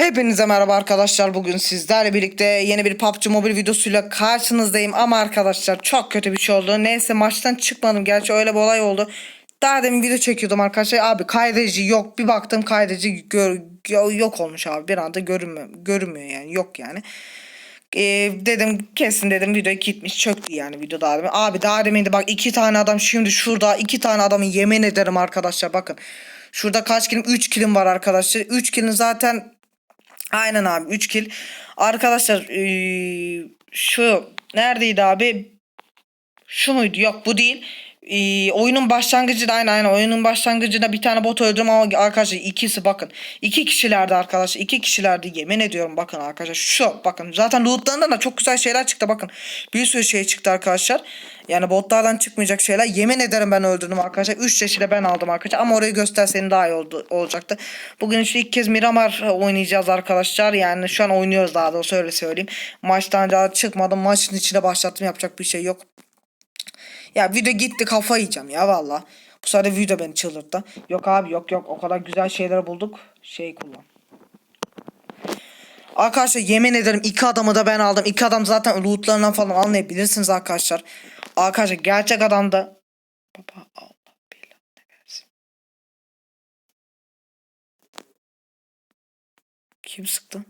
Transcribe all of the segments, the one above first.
Hepinize merhaba arkadaşlar. Bugün sizlerle birlikte yeni bir PUBG Mobile videosuyla karşınızdayım. Ama arkadaşlar çok kötü bir şey oldu. Neyse maçtan çıkmadım. Gerçi öyle bir olay oldu. Daha demin video çekiyordum arkadaşlar. Abi kaydedici yok. Bir baktım kaydedici yok olmuş abi. Bir anda görünmüyor, görünmüyor yani. Yok yani. Ee, dedim kesin dedim video gitmiş çöktü yani video daha demin. Abi daha demindi bak iki tane adam şimdi şurada iki tane adamı yemin ederim arkadaşlar bakın. Şurada kaç kilim? 3 kilim var arkadaşlar. 3 kilin zaten Aynen abi 3 kill. Arkadaşlar eee, şu neredeydi abi? Şu muydu? Yok bu değil. Eee, oyunun başlangıcı da aynen aynen oyunun başlangıcında bir tane bot öldürdüm ama arkadaşlar ikisi bakın. iki kişilerdi arkadaşlar. iki kişilerdi yemin ediyorum bakın arkadaşlar. Şu bakın zaten lootlarından da çok güzel şeyler çıktı bakın. Bir sürü şey çıktı arkadaşlar. Yani botlardan çıkmayacak şeyler. Yemin ederim ben öldürdüm arkadaşlar. 3 çeşide ben aldım arkadaşlar. Ama orayı gösterseydim daha iyi oldu, olacaktı. Bugün işte ilk kez Miramar oynayacağız arkadaşlar. Yani şu an oynuyoruz daha doğrusu öyle söyleyeyim. Maçtan daha çıkmadım. Maçın içine başlattım. Yapacak bir şey yok. Ya video gitti kafa yiyeceğim ya valla. Bu sefer video beni çıldırttı. Yok abi yok yok o kadar güzel şeyler bulduk. Şey kullan. Arkadaşlar yemin ederim iki adamı da ben aldım. İki adam zaten lootlarından falan anlayabilirsiniz arkadaşlar. Arkadaşlar gerçek adam da Baba Allah belanı versin. Kim sıktı?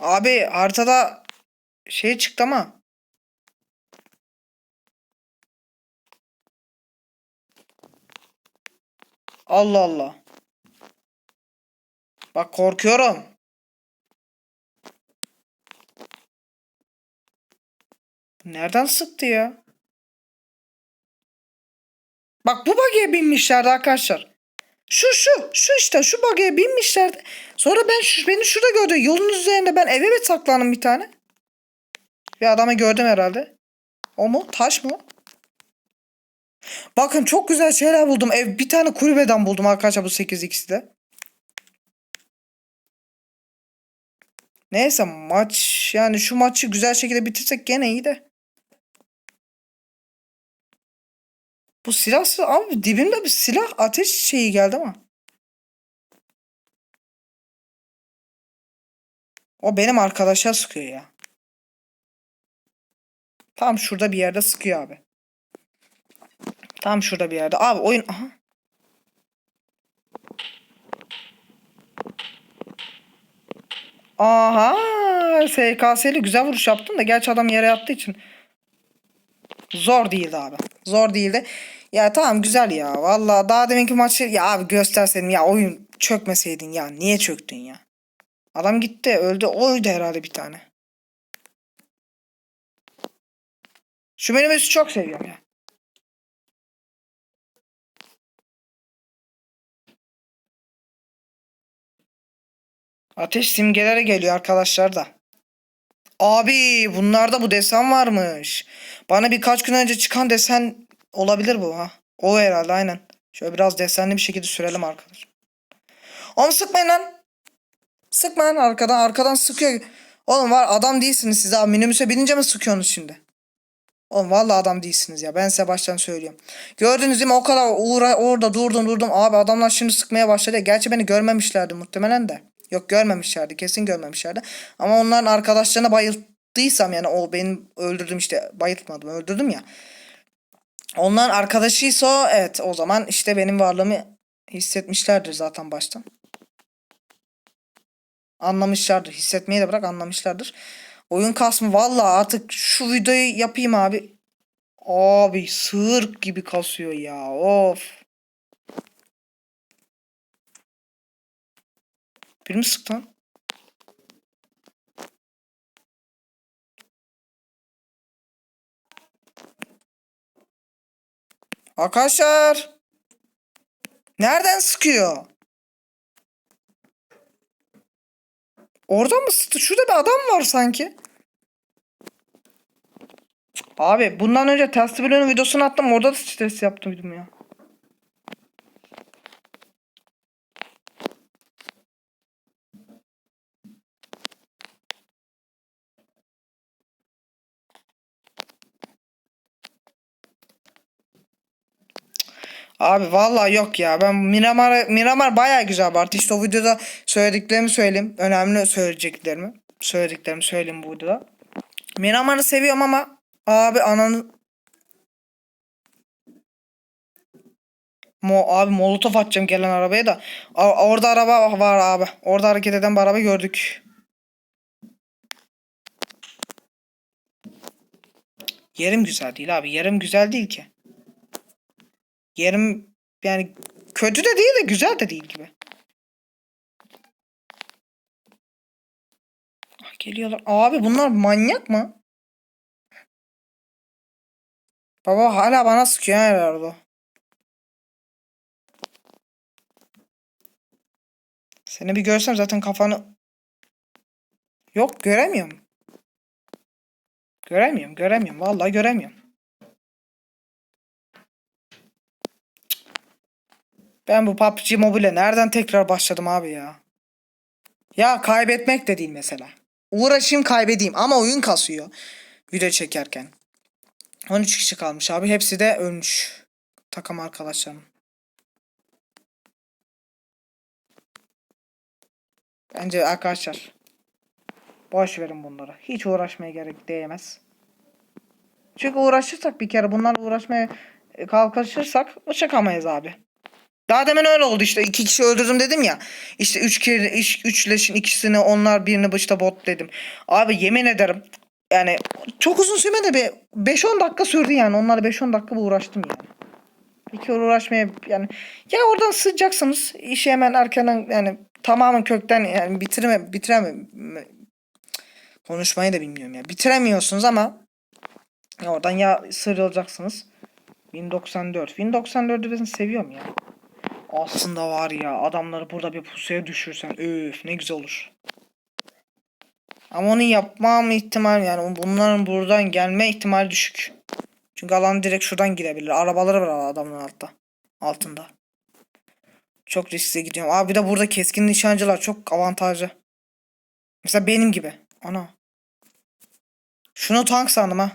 Abi haritada şey çıktı ama. Allah Allah. Bak korkuyorum. Nereden sıktı ya? Bak bu bug'e binmişlerdi arkadaşlar. Şu şu şu işte şu bug'e binmişlerdi. Sonra ben şu, beni şurada gördü. Yolun üzerinde ben eve mi saklandım bir tane? Bir adamı gördüm herhalde. O mu? Taş mı? Bakın çok güzel şeyler buldum. Ev bir tane kulübeden buldum arkadaşlar bu 8 x'i de. Neyse maç yani şu maçı güzel şekilde bitirsek gene iyi de. Bu silah abi dibimde bir silah ateş şeyi geldi ama. O benim arkadaşa sıkıyor ya. Tam şurada bir yerde sıkıyor abi. Tam şurada bir yerde. Abi oyun aha. Aha, SKS'li güzel vuruş yaptın da gerçi adam yere yattığı için zor değildi abi. Zor değildi. Ya tamam güzel ya. Vallahi daha deminki maçı ya abi gösterseydin ya oyun çökmeseydin ya. Niye çöktün ya? Adam gitti öldü. Oydu herhalde bir tane. Şu menümüzü çok seviyorum ya. Ateş simgelere geliyor arkadaşlar da. Abi bunlarda bu desen varmış. Bana birkaç gün önce çıkan desen olabilir bu ha. O herhalde aynen. Şöyle biraz desenli bir şekilde sürelim arkadaş. Oğlum sıkmayın lan. Sıkmayın arkadan arkadan sıkıyor. Oğlum var adam değilsiniz siz abi. Minibüse binince mi sıkıyorsunuz şimdi? Oğlum vallahi adam değilsiniz ya. Ben size baştan söylüyorum. Gördünüz değil? O kadar uğra orada durdum durdum. Abi adamlar şimdi sıkmaya başladı. Gerçi beni görmemişlerdi muhtemelen de. Yok görmemişlerdi. Kesin görmemişlerdi. Ama onların arkadaşlarına bayılttıysam yani o benim öldürdüm işte bayıltmadım öldürdüm ya. Onların arkadaşıysa evet o zaman işte benim varlığımı hissetmişlerdir zaten baştan. Anlamışlardır. Hissetmeyi de bırak anlamışlardır. Oyun kasmı valla artık şu videoyu yapayım abi. Abi sığır gibi kasıyor ya. Of. Bir mi sıktı lan? Arkadaşlar. Nereden sıkıyor? Orada mı sıktı? Şurada bir adam var sanki. Abi bundan önce test bloğunun videosunu attım. Orada da stres yaptım ya. Abi vallahi yok ya. Ben Miramar Miramar bayağı güzel bir İşte o videoda söylediklerimi söyleyeyim. Önemli söyleyeceklerimi. Söylediklerimi söyleyeyim bu videoda. Miramar'ı seviyorum ama abi ananı Mo abi molotof atacağım gelen arabaya da. A- orada araba var abi. Orada hareket eden bir araba gördük. Yerim güzel değil abi. Yerim güzel değil ki. Yerim yani kötü de değil de güzel de değil gibi. Ah, Geliyorlar. Abi bunlar manyak mı? Baba hala bana sıkıyor ha herhalde. Seni bir görsem zaten kafanı... Yok göremiyorum. Göremiyorum göremiyorum. Vallahi göremiyorum. Ben bu PUBG Mobile nereden tekrar başladım abi ya? Ya kaybetmek de değil mesela. Uğraşayım kaybedeyim ama oyun kasıyor. Video çekerken. 13 kişi kalmış abi. Hepsi de ölmüş. Takım arkadaşlarım. Bence arkadaşlar boş verin bunları. Hiç uğraşmaya gerek değmez. Çünkü uğraşırsak bir kere bunlarla uğraşmaya kalkışırsak çıkamayız abi. Daha demin öyle oldu işte. iki kişi öldürdüm dedim ya. İşte üç kere üç, üç leşin ikisini onlar birini işte bot dedim. Abi yemin ederim yani çok uzun sürmedi bir 5-10 dakika sürdü yani. Onlarla 5-10 dakika uğraştım yani. Bir kere uğraşmaya yani ya oradan sızacaksınız işi hemen erkenden yani tamamen kökten yani bitirme bitireme konuşmayı da bilmiyorum ya. Bitiremiyorsunuz ama ya oradan ya sıyrılacaksınız. 1094. 1094'ü ben seviyorum ya. Aslında var ya adamları burada bir pusuya düşürsen öf ne güzel olur. Ama onu yapmam ihtimal yani bunların buradan gelme ihtimali düşük. Çünkü alan direkt şuradan girebilir. Arabaları var adamın altta. Altında. Çok riskli gidiyorum. Abi bir de burada keskin nişancılar çok avantajlı. Mesela benim gibi. Ana. Şunu tank sandım ha.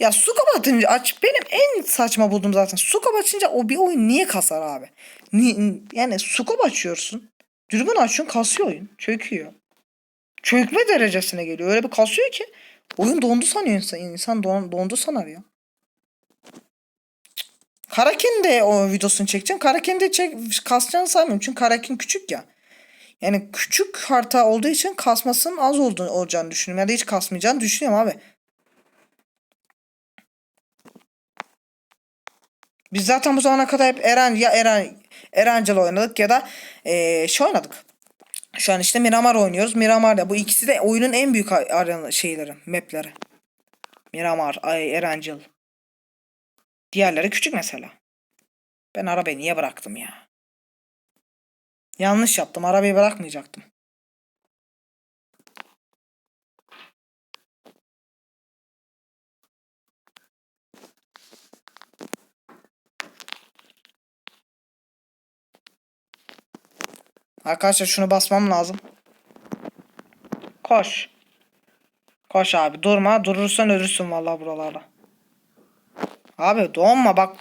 Ya su kapatınca aç benim en saçma bulduğum zaten. Su kapatınca o bir oyun niye kasar abi? Ni, yani su açıyorsun. Dürbün açıyorsun kasıyor oyun. Çöküyor. Çökme derecesine geliyor. Öyle bir kasıyor ki oyun dondu sanıyor insan. İnsan don, dondu sanar ya. Karakin de o videosunu çekeceğim. Karakin de çek, kasacağını sanmıyorum. Çünkü Karakin küçük ya. Yani küçük harita olduğu için kasmasının az olduğunu olacağını düşünüyorum. Ya da hiç kasmayacağını düşünüyorum abi. Biz zaten bu zamana kadar hep Eren ya Eren Erencil oynadık ya da eee şey oynadık. Şu an işte Miramar oynuyoruz. Miramar da bu ikisi de oyunun en büyük arena şeyleri, mapleri. Miramar, ay Erencil. Diğerleri küçük mesela. Ben arabayı niye bıraktım ya? Yanlış yaptım. Arabayı bırakmayacaktım. Arkadaşlar şunu basmam lazım. Koş. Koş abi durma. Durursan ölürsün vallahi buralarda. Abi donma bak.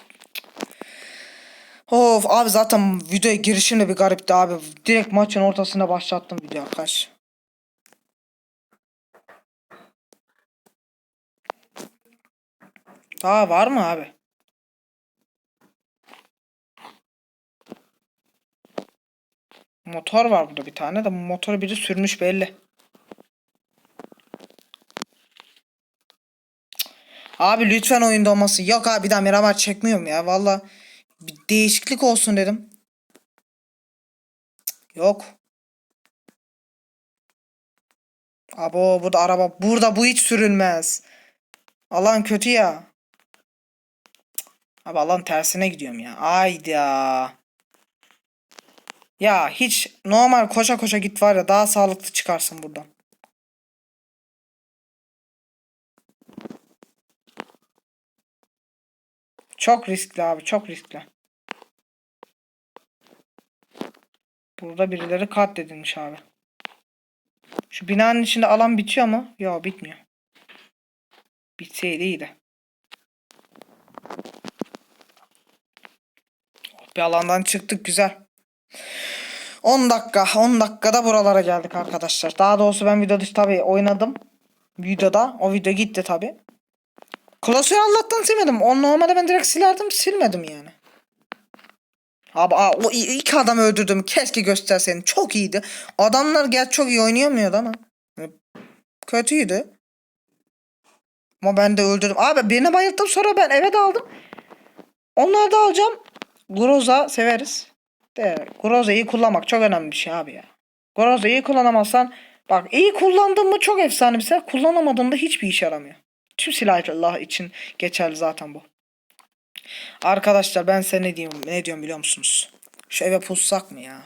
Of abi zaten videoya girişim de bir garipti abi. Direkt maçın ortasına başlattım video arkadaş. Daha var mı abi? Motor var burada bir tane de motoru biri sürmüş belli. Abi lütfen oyunda olmasın. Yok abi bir daha Miramar çekmiyorum ya. Valla bir değişiklik olsun dedim. Yok. Abo burada araba. Burada bu hiç sürülmez. Allah'ın kötü ya. Abi Allah'ın tersine gidiyorum ya. Ayda. Ya hiç normal koşa koşa git var ya daha sağlıklı çıkarsın buradan. Çok riskli abi çok riskli. Burada birileri katledilmiş abi. Şu binanın içinde alan bitiyor mu? Yok bitmiyor. Bitseydi iyiydi. bir alandan çıktık güzel. 10 dakika 10 dakikada buralara geldik arkadaşlar. Daha doğrusu ben videoda tabii oynadım. Videoda o video gitti tabii. Klasörü Allah'tan silmedim. O normalde ben direkt silerdim silmedim yani. Abi aa, o i- ilk adamı öldürdüm. Keşke gösterseydin. Çok iyiydi. Adamlar gel çok iyi oynayamıyordu ama. Kötüydü. Ama ben de öldürdüm. Abi birini bayılttım sonra ben eve daldım. Onları da alacağım. Groza severiz. De Groza iyi kullanmak çok önemli bir şey abi ya. Groza iyi kullanamazsan bak iyi kullandın mı çok efsane bir silah. Kullanamadığında hiçbir işe yaramıyor. Tüm silahlar için geçerli zaten bu. Arkadaşlar ben size ne diyorum, ne diyorum biliyor musunuz? Şu eve pussak mı ya?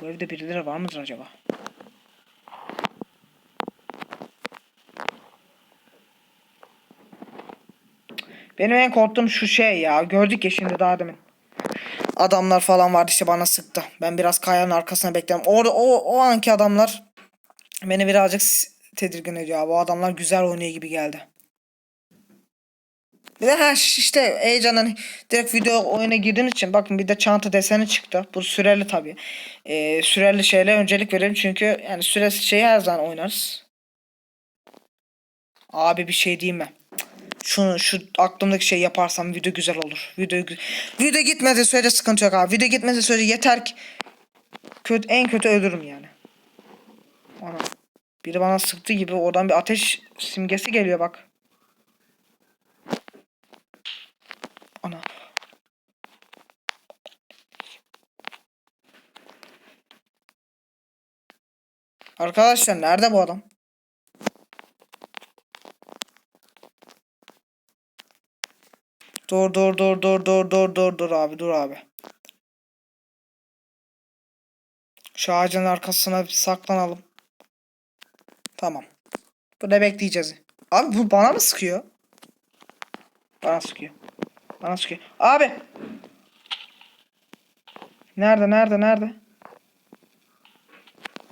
Bu evde birileri var mıdır acaba? Benim en korktuğum şu şey ya. Gördük ya şimdi daha demin. Adamlar falan vardı işte bana sıktı. Ben biraz kayanın arkasına bekledim. Orada o, o anki adamlar beni birazcık tedirgin ediyor. O adamlar güzel oynuyor gibi geldi. Bir de ha işte heyecandan direkt video oyuna girdiğim için bakın bir de çanta deseni çıktı. Bu süreli tabii. Ee, süreli şeyle öncelik verelim çünkü yani süresiz şeyi her zaman oynarız. Abi bir şey diyeyim mi? Şunu şu aklımdaki şey yaparsam video güzel olur. Video video gitmedi sürece sıkıntı yok abi. Video gitmedi sürece yeter ki kötü en kötü ölürüm yani. Ana. Biri bana sıktı gibi oradan bir ateş simgesi geliyor bak. Ana. Arkadaşlar nerede bu adam? Dur dur dur dur dur dur dur dur abi dur abi. Şu ağacın arkasına bir saklanalım. Tamam. Burada bekleyeceğiz. Abi bu bana mı sıkıyor? Bana sıkıyor. Bana sıkıyor. Abi. Nerede nerede nerede?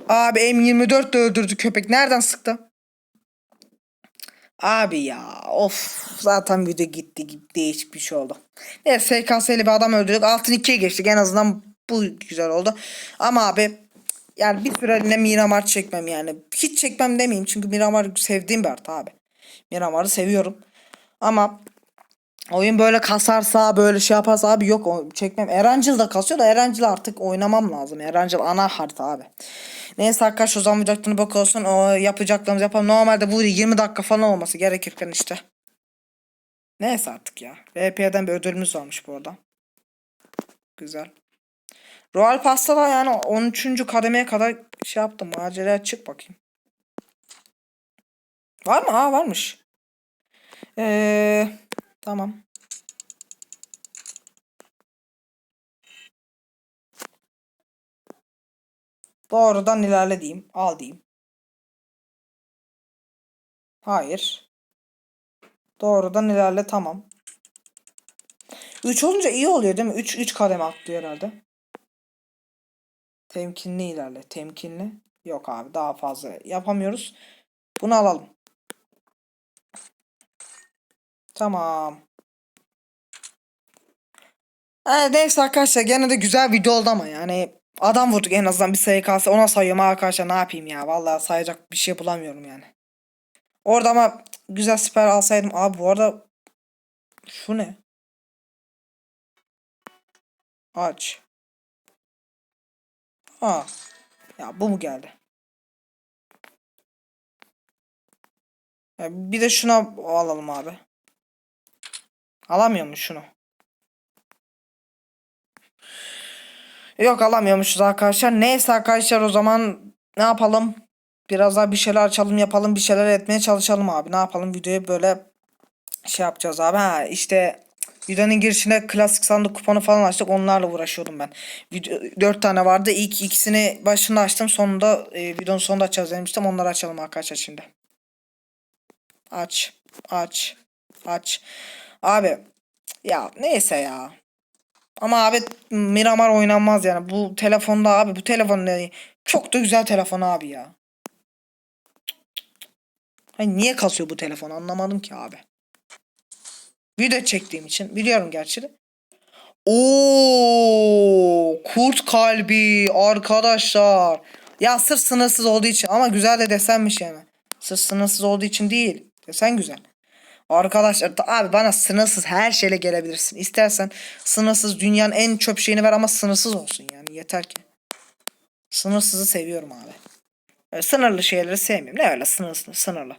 Abi M24 de öldürdü köpek. Nereden sıktı? Abi ya of zaten video gitti gibi değişik bir şey oldu. Neyse SKS'li bir adam öldürdük. Altın 2'ye geçtik en azından bu güzel oldu. Ama abi yani bir süreliğine Miramar çekmem yani. Hiç çekmem demeyeyim çünkü Miramar sevdiğim bir harita abi. Miramar'ı seviyorum. Ama oyun böyle kasarsa böyle şey yaparsa abi yok çekmem. Erancil de kasıyor da Erancil artık oynamam lazım. Erancil ana harita abi. Neyse arkadaşlar o zaman videonun bak. O yapacaklarımızı yapalım. Normalde bu 20 dakika falan olması gerekirken işte. Neyse artık ya. VP'den bir ödülümüz varmış bu arada. Güzel. Royal Pass'ta da yani 13. kademeye kadar şey yaptım. Maceraya çık bakayım. Var mı? Aa varmış. Eee tamam. Doğrudan ilerle diyeyim. Al diyeyim. Hayır. Doğrudan ilerle tamam. 3 olunca iyi oluyor değil mi? 3 3 kademe atlıyor herhalde. Temkinli ilerle. Temkinli. Yok abi daha fazla yapamıyoruz. Bunu alalım. Tamam. Evet, neyse arkadaşlar gene de güzel video oldu ama yani adam vurduk en azından bir SKS ona sayıyorum arkadaşlar ne yapayım ya vallahi sayacak bir şey bulamıyorum yani. Orada ama güzel siper alsaydım abi bu arada şu ne? Aç. Ha. Ya bu mu geldi? Ya bir de şuna alalım abi. Alamıyor mu şunu? Yok alamıyormuşuz arkadaşlar. Neyse arkadaşlar o zaman ne yapalım? Biraz daha bir şeyler açalım yapalım bir şeyler etmeye çalışalım abi. Ne yapalım videoyu böyle şey yapacağız abi. Ha işte videonun girişine klasik sandık kuponu falan açtık. Onlarla uğraşıyordum ben. Video, 4 tane vardı. İlk ikisini başında açtım. Sonunda e, videonun sonunda açacağız demiştim. Onları açalım arkadaşlar şimdi. Aç. Aç. Aç. Abi ya neyse ya. Ama abi Miramar oynanmaz yani. Bu telefonda abi bu telefon ne? Çok da güzel telefon abi ya. Hani niye kasıyor bu telefon anlamadım ki abi. Video çektiğim için biliyorum gerçi de. Oo, kurt kalbi arkadaşlar. Ya sırf sınırsız olduğu için ama güzel de desenmiş yani. Sırf sınırsız olduğu için değil. Desen güzel. Arkadaşlar da- abi bana sınırsız her şeyle gelebilirsin. İstersen sınırsız dünyanın en çöp şeyini ver ama sınırsız olsun yani yeter ki. Sınırsızı seviyorum abi. Öyle sınırlı şeyleri sevmiyorum. Ne öyle sınırsız sınırlı.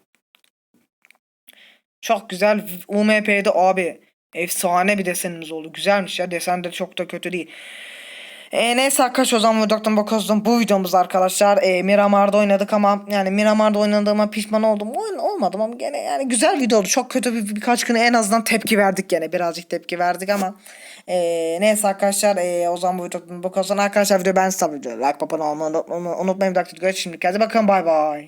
Çok güzel UMP'de abi. Efsane bir desenimiz oldu. Güzelmiş ya. Desen de çok da kötü değil. E, neyse arkadaşlar o zaman Vurdok'tan bakıyorsun. Bu videomuz arkadaşlar. E, Miramar'da oynadık ama yani Miramar'da oynadığıma pişman oldum. Oyun olmadım ama gene yani güzel video oldu. Çok kötü bir, birkaç gün en azından tepki verdik gene. Birazcık tepki verdik ama e, neyse arkadaşlar e, o zaman bu videodan bakıyorsun. Arkadaşlar video ben size like, abone olmayı unutmayın. Unutmayın. Şimdi kendinize bakın. Bay bay.